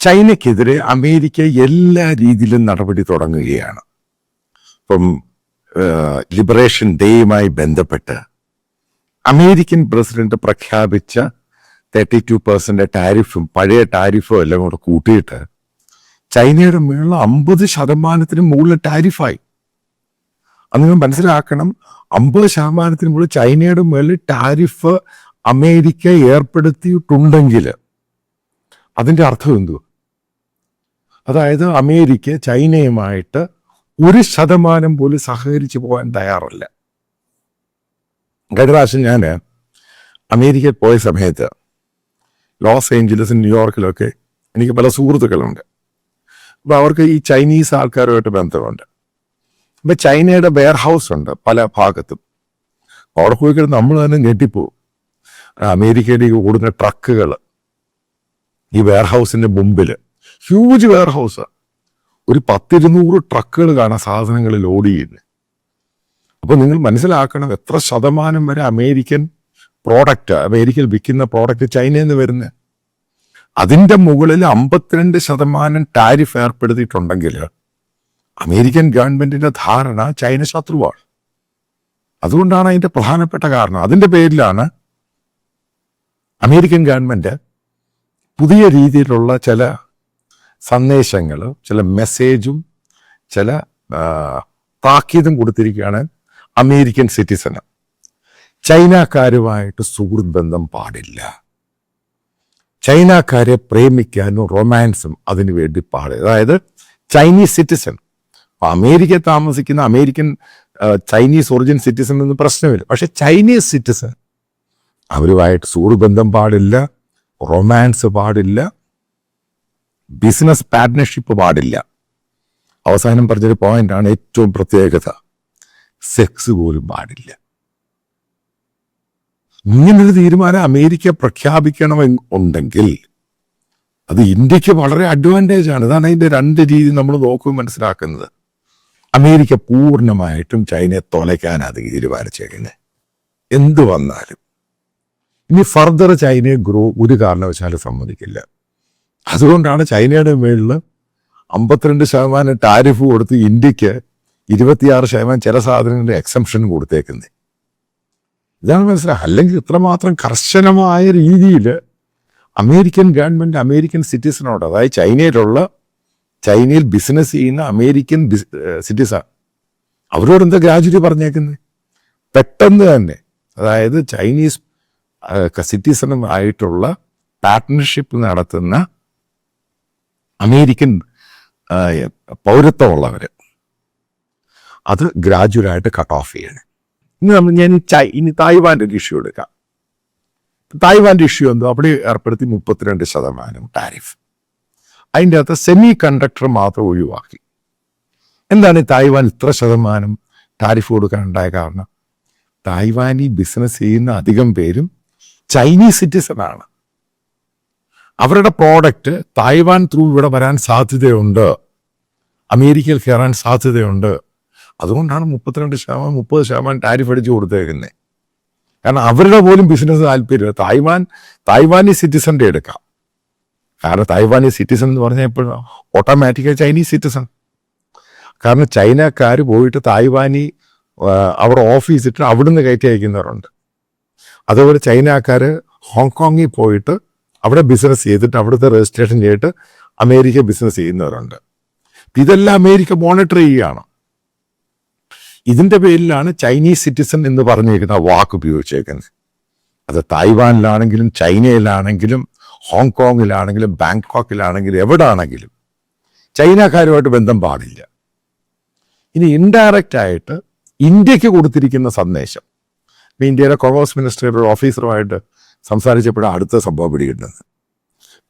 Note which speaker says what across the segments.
Speaker 1: ചൈനയ്ക്കെതിരെ America എല്ലാ രീതിയിലും നടപടി തുടങ്ങുകയാണ്. ഇപ്പം ലിബറേഷൻ ഡേയുമായി ബന്ധപ്പെട്ട് അമേരിക്കൻ പ്രസിഡന്റ് പ്രഖ്യാപിച്ച തേർട്ടി ടു പെർസെന്റ് ടാരിഫും പഴയ ടാരിഫും എല്ലാം കൂടെ കൂട്ടിയിട്ട് ചൈനയുടെ മേളിൽ അമ്പത് ശതമാനത്തിന് മുകളിൽ ടാരിഫായി അത് നിങ്ങൾ മനസ്സിലാക്കണം അമ്പത് ശതമാനത്തിന് മുകളിൽ ചൈനയുടെ മേളിൽ ടാരിഫ് അമേരിക്ക ഏർപ്പെടുത്തിയിട്ടുണ്ടെങ്കിൽ അതിന്റെ അർത്ഥം എന്തുവാ? അതായത് അമേരിക്ക ചൈനയുമായിട്ട് ഒരു ശതമാനം പോലും സഹകരിച്ചു പോകാൻ തയ്യാറല്ല. കഴിഞ്ഞ പ്രാവശ്യം ഞാൻ അമേരിക്കയിൽ പോയ സമയത്ത് ലോസ് ഏഞ്ചലസ് ന്യൂയോർക്കിലൊക്കെ എനിക്ക് പല സുഹൃത്തുക്കളുണ്ട്. അപ്പം അവർക്ക് ഈ ചൈനീസ് ആൾക്കാരുമായിട്ട് ബന്ധമുണ്ട്. അപ്പം ചൈനയുടെ വെയർ ഹൗസ് ഉണ്ട് പല ഭാഗത്തും. അവിടെ പോയി നമ്മൾ തന്നെ ഞെട്ടിപ്പോവും. അമേരിക്കയിലേക്ക് ഓടുന്ന ട്രക്കുകൾ ഈ വെയർ ഹൗസിന്റെ മുമ്പിൽ ഹ്യൂജ് വെയർ ഹൗസ് ഒരു പത്തിരുന്നൂറ് ട്രക്കുകൾ കാണാൻ സാധനങ്ങൾ ലോഡ് ചെയ്യുന്നത് അപ്പൊ നിങ്ങൾ മനസ്സിലാക്കണം എത്ര ശതമാനം വരെ അമേരിക്കൻ പ്രോഡക്റ്റ് അമേരിക്കയിൽ വിൽക്കുന്ന പ്രോഡക്റ്റ് ചൈനയിൽ നിന്ന് വരുന്നത് അതിന്റെ മുകളിൽ അമ്പത്തിരണ്ട് ശതമാനം ടാരിഫ് ഏർപ്പെടുത്തിയിട്ടുണ്ടെങ്കിൽ അമേരിക്കൻ ഗവൺമെന്റിന്റെ ധാരണ ചൈന ശത്രുവാണ്. അതുകൊണ്ടാണ് അതിന്റെ പ്രധാനപ്പെട്ട കാരണം. അതിന്റെ പേരിലാണ് അമേരിക്കൻ ഗവൺമെന്റ് പുതിയ രീതിയിലുള്ള ചില സന്ദേശങ്ങൾ ചില മെസ്സേജും ചില താക്കീതും കൊടുത്തിരിക്കുകയാണ് അമേരിക്കൻ സിറ്റിസന് ചൈനക്കാരുമായിട്ട് സുഹൃത്ത് ബന്ധം പാടില്ല. ചൈനക്കാരെ പ്രേമിക്കാനും റൊമാൻസും അതിനു വേണ്ടി പാടില്ല അതായത് ചൈനീസ് സിറ്റിസൺ അമേരിക്ക താമസിക്കുന്ന അമേരിക്കൻ ചൈനീസ് ഒറിജിൻ സിറ്റിസൺ എന്ന് പ്രശ്നമില്ല. പക്ഷെ ചൈനീസ് സിറ്റിസൺ അവരുമായിട്ട് സുഹൃത്ത് ബന്ധം പാടില്ല റൊമാൻസ് പാടില്ല ബിസിനസ് പാർട്ട്ണർഷിപ്പ് പാടില്ല. അവസാനം പറഞ്ഞൊരു പോയിന്റാണ് ഏറ്റവും പ്രത്യേകത. സെക്സ് പോലും പാടില്ല. ഇങ്ങനൊരു തീരുമാനം അമേരിക്ക പ്രഖ്യാപിക്കണമെന്ന് ഉണ്ടെങ്കിൽ അത് ഇന്ത്യയ്ക്ക് വളരെ അഡ്വാന്റേജ് ആണ്. ഇതാണ് അതിന്റെ രണ്ട് രീതി നമ്മൾ നോക്കുക മനസ്സിലാക്കുന്നത്. അമേരിക്ക പൂർണമായിട്ടും ചൈനയെ തൊലയ്ക്കാൻ അത് തീരുമാനിച്ചേക്കുന്നത്. എന്തു വന്നാലും. ഇനി ഫർദർ ചൈനയെ ഗ്രോ ഒരു കാരണവശാലും സമ്മതിക്കില്ല. അതുകൊണ്ടാണ് ചൈനയുടെ മേളിൽ അമ്പത്തിരണ്ട് ശതമാനം ടാരിഫ് കൊടുത്ത് ഇന്ത്യയ്ക്ക് ഇരുപത്തിയാറ് ശതമാനം ചില സാധനങ്ങളുടെ എക്സംഷൻ കൊടുത്തേക്കുന്നത്. ഇതാണ് മനസ്സിലാക്കുക അല്ലെങ്കിൽ ഇത്രമാത്രം കർശനമായ രീതിയിൽ അമേരിക്കൻ ഗവൺമെന്റ് അമേരിക്കൻ സിറ്റിസനോട് അതായത് ചൈനയിലുള്ള ചൈനയിൽ ബിസിനസ് ചെയ്യുന്ന അമേരിക്കൻ സിറ്റിസൺ അവരോട് എന്താ ഗ്രാജുവലി പറഞ്ഞേക്കുന്നത് പെട്ടെന്ന് തന്നെ അതായത് ചൈനീസ് സിറ്റിസണും ആയിട്ടുള്ള പാർട്ട്ണർഷിപ്പ് നടത്തുന്ന അമേരിക്കൻ പൗരത്വമുള്ളവർ അത് ഗ്രാജുവലായിട്ട് കട്ട് ഓഫ് ചെയ്യണം. ഇനി നമ്മൾ ഞാൻ ചൈ ഇനി തായ്വാന്റെ ഒരു ഇഷ്യൂ എടുക്കാം. തായ്വാന്റെ ഇഷ്യൂ എന്തോ? അവിടെ ഏർപ്പെടുത്തി മുപ്പത്തിരണ്ട് ശതമാനം ടാരിഫ് അതിന്റെ അകത്ത് സെമി കണ്ടക്ടർ മാത്രം ഒഴിവാക്കി. എന്താണ് തായ്വാൻ ഇത്ര ശതമാനം ടാരിഫ് കൊടുക്കാനുണ്ടായ കാരണം? തായ്വാനി ബിസിനസ് ചെയ്യുന്ന അധികം പേരും ചൈനീസ് സിറ്റിസൺ ആണ്. അവരുടെ പ്രോഡക്റ്റ് തായ്വാൻ ത്രൂ ഇവിടെ വരാൻ സാധ്യതയുണ്ട്. അമേരിക്കയിൽ കയറാൻ സാധ്യതയുണ്ട്. അതുകൊണ്ടാണ് മുപ്പത്തിരണ്ട് ശതമാനം മുപ്പത് ശതമാനം ടാരിഫ് അടിച്ചു കൊടുത്തേക്കുന്നത് കാരണം അവരുടെ പോലും ബിസിനസ് താല്പര്യം തായ്വാൻ തായ്വാനി സിറ്റിസന്റെ എടുക്കാം. കാരണം തായ്വാനി സിറ്റിസൺ എന്ന് പറഞ്ഞാൽ എപ്പോഴും ഓട്ടോമാറ്റിക്കായി ചൈനീസ് സിറ്റിസൺ കാരണം ചൈനക്കാർ പോയിട്ട് തായ്വാനി അവിടെ ഓഫീസിട്ട് അവിടുന്ന് കയറ്റി അയക്കുന്നവരുണ്ട്. അതുപോലെ ചൈനക്കാർ ഹോങ്കോങ്ങിൽ പോയിട്ട് അവിടെ ബിസിനസ് ചെയ്തിട്ട് അവിടുത്തെ രജിസ്ട്രേഷൻ ചെയ്തിട്ട് അമേരിക്ക ബിസിനസ് ചെയ്യുന്നവരുണ്ട്. ഇതെല്ലാം അമേരിക്ക മോണിറ്റർ ചെയ്യുകയാണ്. ഇതിന്റെ പേരിലാണ് ചൈനീസ് സിറ്റിസൺ എന്ന് പറഞ്ഞിരിക്കുന്ന വാക്ക് ഉപയോഗിച്ചേക്കുന്നത്. അത് തായ്വാനിലാണെങ്കിലും ചൈനയിലാണെങ്കിലും ഹോങ്കോങ്ങിലാണെങ്കിലും ബാങ്കോക്കിലാണെങ്കിലും എവിടെ ആണെങ്കിലും ചൈനക്കാരുമായിട്ട് ബന്ധം പാടില്ല. ഇനി ഇൻഡയറക്റ്റ് ആയിട്ട് ഇന്ത്യയ്ക്ക് കൊടുത്തിരിക്കുന്ന സന്ദേശം. ഇന്ത്യയുടെ കൊമേഴ്സ് മിനിസ്റ്ററുടെ ഓഫീസറുമായിട്ട് സംസാരിച്ചപ്പോഴാണ് അടുത്ത സംഭവം പിടികിട്ടുന്നത്.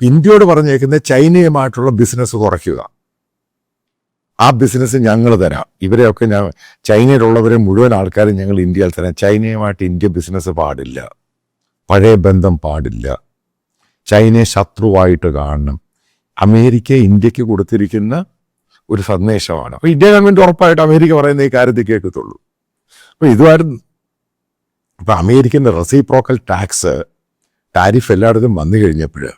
Speaker 1: ഇന്ത്യയോട് പറഞ്ഞേക്കുന്ന ചൈനയുമായിട്ടുള്ള ബിസിനസ് കുറയ്ക്കുക. ആ ബിസിനസ് ഞങ്ങൾ തരാം. ഇവരെയൊക്കെ ഞാൻ ചൈനയിലുള്ളവരെ മുഴുവൻ ആൾക്കാരും ഞങ്ങൾ ഇന്ത്യയിൽ തരാം. ചൈനയുമായിട്ട് ഇന്ത്യ ബിസിനസ് പാടില്ല. പഴയ ബന്ധം പാടില്ല. ചൈനയെ ശത്രുവായിട്ട് കാണണം. അമേരിക്ക ഇന്ത്യയ്ക്ക് കൊടുത്തിരിക്കുന്ന ഒരു സന്ദേശമാണ്. അപ്പോൾ ഇന്ത്യ ഗവൺമെന്റ് ഉറപ്പായിട്ട് അമേരിക്ക പറയുന്ന ഈ കാര്യത്തിൽ കേൾക്കത്തുള്ളൂ. അപ്പോൾ ഇതുമായിരുന്നു അപ്പോൾ അമേരിക്കന്റെ റെസിപ്രോക്കൽ ടാക്സ് ടാരിഫ് എല്ലായിടത്തും വന്നു കഴിഞ്ഞപ്പോൾ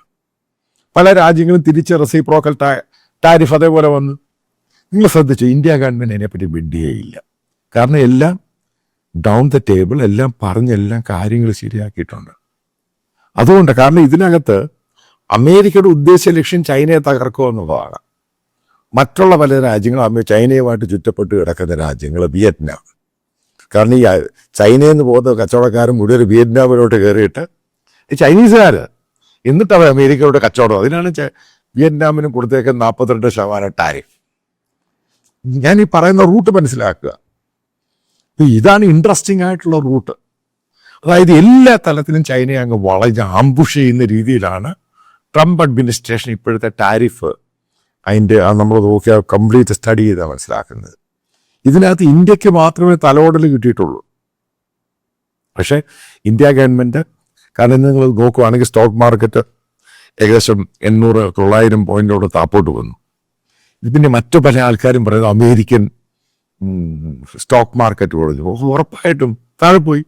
Speaker 1: പല രാജ്യങ്ങളും തിരിച്ച് റെസിപ്രോക്കൽ ടാരിഫ് അതേപോലെ വന്നു. നിങ്ങൾ ശ്രദ്ധിച്ചു ഇന്ത്യ ഗവൺമെന്റ് അതിനെപ്പറ്റി മിണ്ടിയേയില്ല. കാരണം എല്ലാം ഡൗൺ ദ ടേബിൾ എല്ലാം പറഞ്ഞെല്ലാം കാര്യങ്ങൾ ശരിയാക്കിയിട്ടുണ്ട്. അതുകൊണ്ട് കാരണം ഇതിനകത്ത് അമേരിക്കയുടെ ഉദ്ദേശ ലക്ഷ്യം ചൈനയെ തകർക്കുക എന്നുള്ളതാണ്. മറ്റുള്ള പല രാജ്യങ്ങളും ചൈനയുമായിട്ട് ചുറ്റപ്പെട്ട് കിടക്കുന്ന രാജ്യങ്ങൾ വിയറ്റ്നാം. കാരണം ഈ ചൈനയിൽ നിന്ന് പോകുന്ന കച്ചവടക്കാരും മുഴുവൻ വിയറ്റ്നാമിലോട്ട് കയറിയിട്ട് ചൈനീസുകാർ എന്നിട്ട് അവർ അമേരിക്കയുടെ കച്ചവടം. അതിനാണ് വിയറ്റ്നാമിനും കൊടുത്തേക്കുന്ന നാൽപ്പത്തിരണ്ട് ശതമാനം ടാരിഫ് ഞാൻ ഈ പറയുന്ന റൂട്ട് മനസ്സിലാക്കുക. ഇതാണ് ഇൻട്രസ്റ്റിംഗ് ആയിട്ടുള്ള റൂട്ട്. അതായത് എല്ലാ തലത്തിലും ചൈനയെ അങ്ങ് വളഞ്ഞ് ആംബുഷ് ചെയ്യുന്ന രീതിയിലാണ് ട്രംപ് അഡ്മിനിസ്ട്രേഷൻ ഇപ്പോഴത്തെ ടാരിഫ് അതിന്റെ നമ്മൾ നോക്കിയാൽ കംപ്ലീറ്റ് സ്റ്റഡി ചെയ്താൽ മനസ്സിലാക്കുന്നത്. ഇതിനകത്ത് ഇന്ത്യയ്ക്ക് മാത്രമേ തലോടൽ കിട്ടിയിട്ടുള്ളൂ. പക്ഷേ ഇന്ത്യ ഗവൺമെന്റ് കാരണം നിങ്ങൾ നോക്കുവാണെങ്കിൽ സ്റ്റോക്ക് മാർക്കറ്റ് ഏകദേശം എണ്ണൂറ് തൊള്ളായിരം പോയിന്റോട് താപ്പോട്ട് വന്നു. ഇതിന്റെ മറ്റു പല ആൾക്കാരും പറയുന്നത് അമേരിക്കൻ സ്റ്റോക്ക് മാർക്കറ്റ് ഓ, ഉറപ്പായിട്ടും താഴെ പോയി.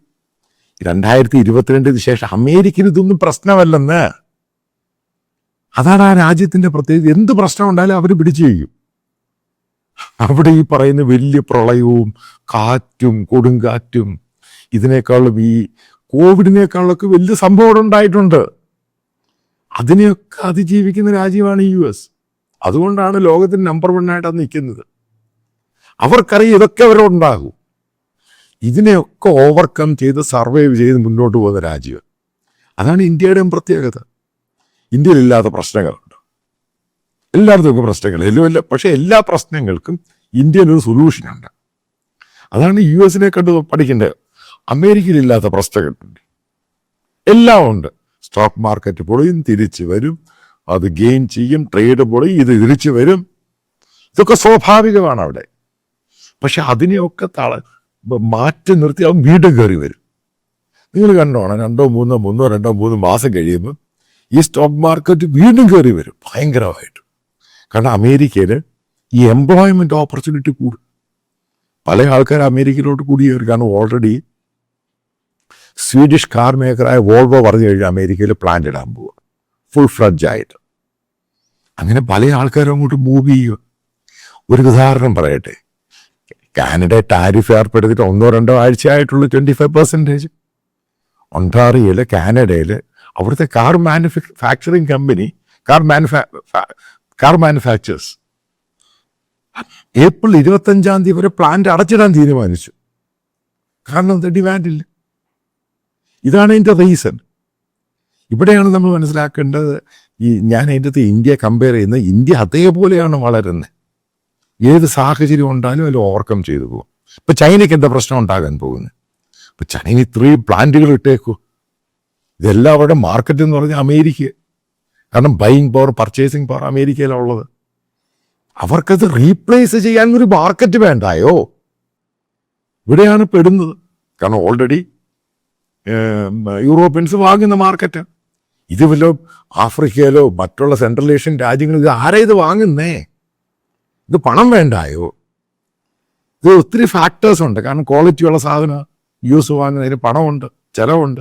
Speaker 1: രണ്ടായിരത്തി ഇരുപത്തിരണ്ടിന് ശേഷം അമേരിക്കന് ഇതൊന്നും പ്രശ്നമല്ലെന്ന്. അതാണ് ആ രാജ്യത്തിന്റെ പ്രത്യേകത. എന്ത് പ്രശ്നം ഉണ്ടായാലും അവർ പിടിച്ചു ചെയ്യും. അവിടെ ഈ പറയുന്ന വലിയ പ്രളയവും കാറ്റും കൊടുങ്കാറ്റും ഇതിനേക്കാളും ഈ കോവിഡിനേക്കാളൊക്കെ വലിയ സംഭവം അവിടെ ഉണ്ടായിട്ടുണ്ട്. അതിനെയൊക്കെ അതിജീവിക്കുന്ന രാജ്യമാണ് യു എസ്. അതുകൊണ്ടാണ് ലോകത്തിന് നമ്പർ വൺ ആയിട്ട് അത് നിൽക്കുന്നത്. അവർക്കറിയാം ഇതൊക്കെ അവരോടുണ്ടാകും. ഇതിനെയൊക്കെ ഓവർകം ചെയ്ത് സർവൈവ് ചെയ്ത് മുന്നോട്ട് പോകുന്ന രാജ്യം അതാണ് ഇന്ത്യയുടെയും പ്രത്യേകത. ഇന്ത്യയിലില്ലാത്ത പ്രശ്നങ്ങളുണ്ട്. എല്ലായിടത്തും പ്രശ്നങ്ങൾ. എല്ലാം പക്ഷേ എല്ലാ പ്രശ്നങ്ങൾക്കും ഇന്ത്യയിൽ ഒരു സൊല്യൂഷനുണ്ട് അതാണ് യു എസിനെ കണ്ട് പഠിക്കേണ്ടത്. അമേരിക്കയിലില്ലാത്ത പ്രശ്നങ്ങളുണ്ട്. എല്ലാം ഉണ്ട്. സ്റ്റോക്ക് മാർക്കറ്റ് പൊളിയും തിരിച്ചു വരും. അത് ഗെയിൻ ചെയ്യും ട്രേഡ് പൊളിയും ഇത് തിരിച്ചു വരും. ഇതൊക്കെ സ്വാഭാവികമാണ് അവിടെ. പക്ഷെ അതിനെയൊക്കെ തള മാറ്റി നിർത്തി അവൻ വീണ്ടും കയറി വരും. നിങ്ങൾ കണ്ടോണം രണ്ടോ മൂന്നോ മൂന്നോ രണ്ടോ മൂന്നോ മാസം കഴിയുമ്പോൾ ഈ സ്റ്റോക്ക് മാർക്കറ്റ് വീണ്ടും കയറി വരും. ഭയങ്കരമായിട്ട്. കാരണം അമേരിക്കയിൽ ഈ എംപ്ലോയ്മെന്റ് ഓപ്പർച്യൂണിറ്റി കൂടും. പല ആൾക്കാർ അമേരിക്കയിലോട്ട് കൂടി കയറി കാരണം ഓൾറെഡി സ്വീഡിഷ് കാർ മേക്കറായ വോൾവോ പറഞ്ഞു കഴിഞ്ഞാൽ അമേരിക്കയിൽ പ്ലാന്റ് ഇടാൻ പോവുക ഫുൾ ഫ്ലഡ്ജ് ആയിട്ട്. അങ്ങനെ പല ആൾക്കാരും അങ്ങോട്ട് മൂവ് ചെയ്യുക ഒരു ഉദാഹരണം പറയട്ടെ. കാനഡ ടാരിഫ് ഏർപ്പെടുത്തിയിട്ട് ഒന്നോ രണ്ടോ ആഴ്ചയായിട്ടുള്ള ട്വന്റി ഫൈവ് പെർസെന്റേജ് ഒണ്ടാറിയയിൽ കാനഡയിൽ അവിടുത്തെ കാർ മാനുഫാക്ചറിങ് കമ്പനി കാർ മാനുഫാ കാർ മാനുഫാക്ചേഴ്സ് ഏപ്രിൽ ഇരുപത്തഞ്ചാം തീയതി വരെ പ്ലാന്റ് അടച്ചിടാൻ തീരുമാനിച്ചു. കാരണം എന്താ ഡിമാൻഡില്ല ഇതാണ് അതിന്റെ റീസൺ. ഇവിടെയാണ് നമ്മൾ മനസ്സിലാക്കേണ്ടത് ഈ ഞാൻ അതിന്റെ അകത്ത് ഇന്ത്യ കമ്പയർ ചെയ്യുന്നത് ഇന്ത്യ അതേപോലെയാണ് വളരുന്നത്. ഏത് സാഹചര്യം ഉണ്ടായാലും അതിൽ ഓവർകം ചെയ്തു പോകും. ഇപ്പം ചൈനയ്ക്ക് എന്താ പ്രശ്നം ഉണ്ടാകാൻ പോകുന്നത്? ഇപ്പം ചൈന ഇത്രയും പ്ലാന്റുകൾ ഇട്ടേക്കൂ. ഇതെല്ലാം അവരുടെ മാർക്കറ്റ് എന്ന് പറഞ്ഞാൽ അമേരിക്ക. കാരണം ബൈയിങ് പവർ പർച്ചേസിങ് പവർ അമേരിക്കയിലുള്ളത്. അവർക്കത് റീപ്ലേസ് ചെയ്യാൻ ഒരു മാർക്കറ്റ് വേണ്ടായോ? ഇവിടെയാണ് പെടുന്നത്. കാരണം ഓൾറെഡി യൂറോപ്യൻസ് വാങ്ങുന്ന മാർക്കറ്റ്. ഇത് വല്ലോ ആഫ്രിക്കയിലോ മറ്റുള്ള സെൻട്രൽ ഏഷ്യൻ രാജ്യങ്ങളിൽ ഇത് ആരാ ഇത് വാങ്ങുന്നേ? ഇത് പണം വേണ്ടായോ? ഇത് ഒത്തിരി ഫാക്ടേഴ്സ് ഉണ്ട്. കാരണം ക്വാളിറ്റി ഉള്ള സാധനം യൂസ് വാങ്ങുന്നതിന് പണമുണ്ട് ചിലവുണ്ട്.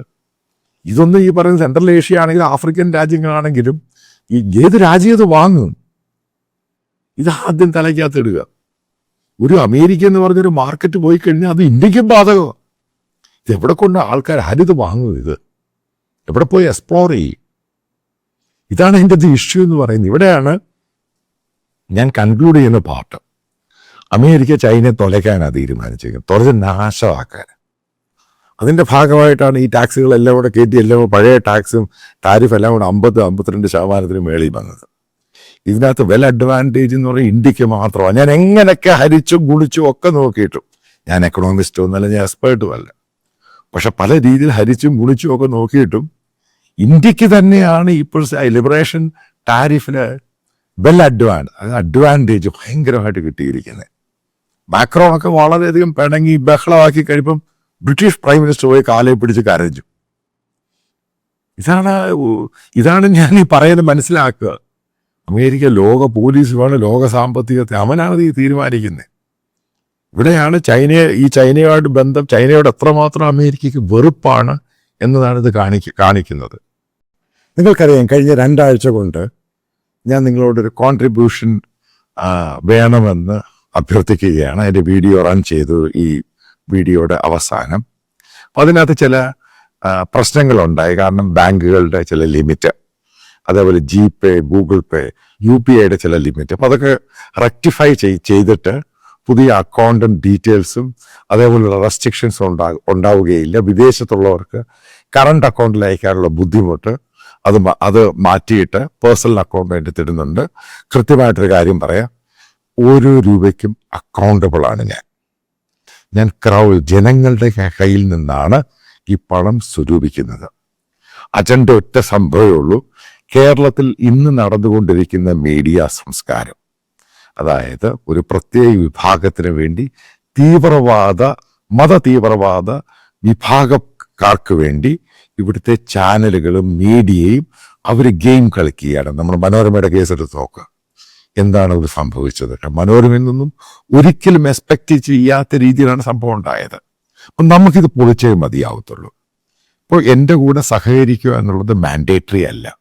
Speaker 1: ഇതൊന്നും ഈ പറയുന്ന സെൻട്രൽ ഏഷ്യ ആണെങ്കിലും ആഫ്രിക്കൻ രാജ്യങ്ങളാണെങ്കിലും ഈ ഏത് രാജ്യം ഇത് വാങ്ങും? ഇത് ആദ്യം തലയ്ക്കകത്ത് ഇടുക. ഒരു അമേരിക്ക എന്ന് പറഞ്ഞൊരു മാർക്കറ്റ് പോയി കഴിഞ്ഞാൽ അത് ഇന്ത്യക്കും ബാധകമാണ് എവിടെ കൊണ്ട് ആൾക്കാർ ഹരിത് വാങ്ങും ഇത്? എവിടെ പോയി എക്സ്പ്ലോർ ചെയ്യും? ഇതാണ് അതിന്റെ ഇഷ്യൂ എന്ന് പറയുന്നത്. ഇവിടെയാണ് ഞാൻ കൺക്ലൂഡ് ചെയ്യുന്ന പാർട്ട് അമേരിക്ക ചൈനയെ തുലയ്ക്കാനാണ് തീരുമാനിച്ചേക്കുന്നത് തുലച്ച് നാശമാക്കാൻ. അതിന്റെ ഭാഗമായിട്ടാണ് ഈ ടാക്സുകളെല്ലാം കൂടെ കയറ്റി എല്ലാം പഴയ ടാക്സും ടാരിഫ് എല്ലാം കൂടെ അമ്പത് അമ്പത്തിരണ്ട് ശതമാനത്തിന് മേളിൽ വന്നത്. ഇതിനകത്ത് വെൽ അഡ്വാന്റേജ് എന്ന് പറയുന്നത് ഇന്ത്യയ്ക്ക് മാത്രമാണ്. ഞാൻ എങ്ങനെയൊക്കെ ഹരിച്ചും ഗുളിച്ചും ഒക്കെ നോക്കിയിട്ടും. ഞാൻ എക്കണോമിസ്റ്റോ എന്നല്ല ഞാൻ എക്സ്പേർട്ടും അല്ല. പക്ഷെ പല രീതിയിൽ ഹരിച്ചും ഗുണിച്ചും ഒക്കെ നോക്കിയിട്ടും ഇന്ത്യയ്ക്ക് തന്നെയാണ് ഇപ്പോൾ ലിബറേഷൻ ടാരിഫിന് വെൽ അഡ്വാൻസ് അത് അഡ്വാന്റേജ് ഭയങ്കരമായിട്ട് കിട്ടിയിരിക്കുന്നത്. മാക്രോണൊക്കെ വളരെയധികം പിണങ്ങി ബഹളമാക്കി കഴിയുമ്പം ബ്രിട്ടീഷ് പ്രൈം മിനിസ്റ്റർ പോയി കാലയെ പിടിച്ച് കരഞ്ഞു. ഇതാണ് ഇതാണ് ഞാൻ ഈ പറയുന്നത് മനസ്സിലാക്കുക. അമേരിക്ക ലോക പോലീസ് പോലീസുമാണ് ലോക സാമ്പത്തികത്തെ അവനാണ് ഈ തീരുമാനിക്കുന്നത്. ഇവിടെയാണ് ചൈനയെ ഈ ചൈനയുമായിട്ട് ബന്ധം ചൈനയോട് എത്രമാത്രം അമേരിക്കയ്ക്ക് വെറുപ്പാണ് എന്നതാണ് ഇത് കാണിക്ക കാണിക്കുന്നത്. നിങ്ങൾക്കറിയാം കഴിഞ്ഞ രണ്ടാഴ്ച കൊണ്ട് ഞാൻ നിങ്ങളോടൊരു കോൺട്രിബ്യൂഷൻ വേണമെന്ന് അഭ്യർത്ഥിക്കുകയാണ്. എന്റെ വീഡിയോ റൺ ചെയ്തു ഈ വീഡിയോയുടെ അവസാനം. അപ്പോൾ അതിനകത്ത് ചില പ്രശ്നങ്ങളുണ്ടായി. കാരണം ബാങ്കുകളുടെ ചില ലിമിറ്റ് അതേപോലെ G Pay Google Pay U P ഐയുടെ ചില ലിമിറ്റ് അപ്പോൾ അതൊക്കെ റെക്ടിഫൈ ചെയ്തിട്ട് പുതിയ അക്കൗണ്ടും ഡീറ്റെയിൽസും അതേപോലുള്ള റെസ്ട്രിക്ഷൻസും ഉണ്ടാ ഉണ്ടാവുകയില്ല. വിദേശത്തുള്ളവർക്ക് കറണ്ട് അക്കൗണ്ടിൽ അയക്കാനുള്ള ബുദ്ധിമുട്ട് അത് അത് മാറ്റിയിട്ട് പേഴ്സണൽ അക്കൗണ്ട് വേണ്ടി തരുന്നുണ്ട് കൃത്യമായിട്ടൊരു കാര്യം പറയാം. ഓരോ രൂപയ്ക്കും അക്കൗണ്ടബിൾ ആണ് ഞാൻ. ഞാൻ ക്രൗ ജനങ്ങളുടെ കയ്യിൽ നിന്നാണ് ഈ പണം സ്വരൂപിക്കുന്നത്. അജണ്ട ഒറ്റ സംഭവമേ ഉള്ളൂ. കേരളത്തിൽ ഇന്ന് നടന്നുകൊണ്ടിരിക്കുന്ന മീഡിയ സംസ്കാരം. അതായത് ഒരു പ്രത്യേക വിഭാഗത്തിന് വേണ്ടി തീവ്രവാദ മത തീവ്രവാദ വിഭാഗക്കാർക്ക് വേണ്ടി ഇവിടുത്തെ ചാനലുകളും മീഡിയയും അവർ ഗെയിം കളിക്കുകയാണ്. നമ്മൾ മനോരമയുടെ കേസ് എടുത്ത് നോക്കുക എന്താണ് ഇത് സംഭവിച്ചത്? മനോരമയിൽ നിന്നും ഒരിക്കലും എക്സ്പെക്ട് ചെയ്യാത്ത രീതിയിലാണ് സംഭവം ഉണ്ടായത്. അപ്പം നമുക്കിത് പൊളിച്ചേ മതിയാവത്തുള്ളൂ. അപ്പോൾ എന്റെ കൂടെ സഹകരിക്കുക എന്നുള്ളത് മാൻഡേറ്ററി അല്ല.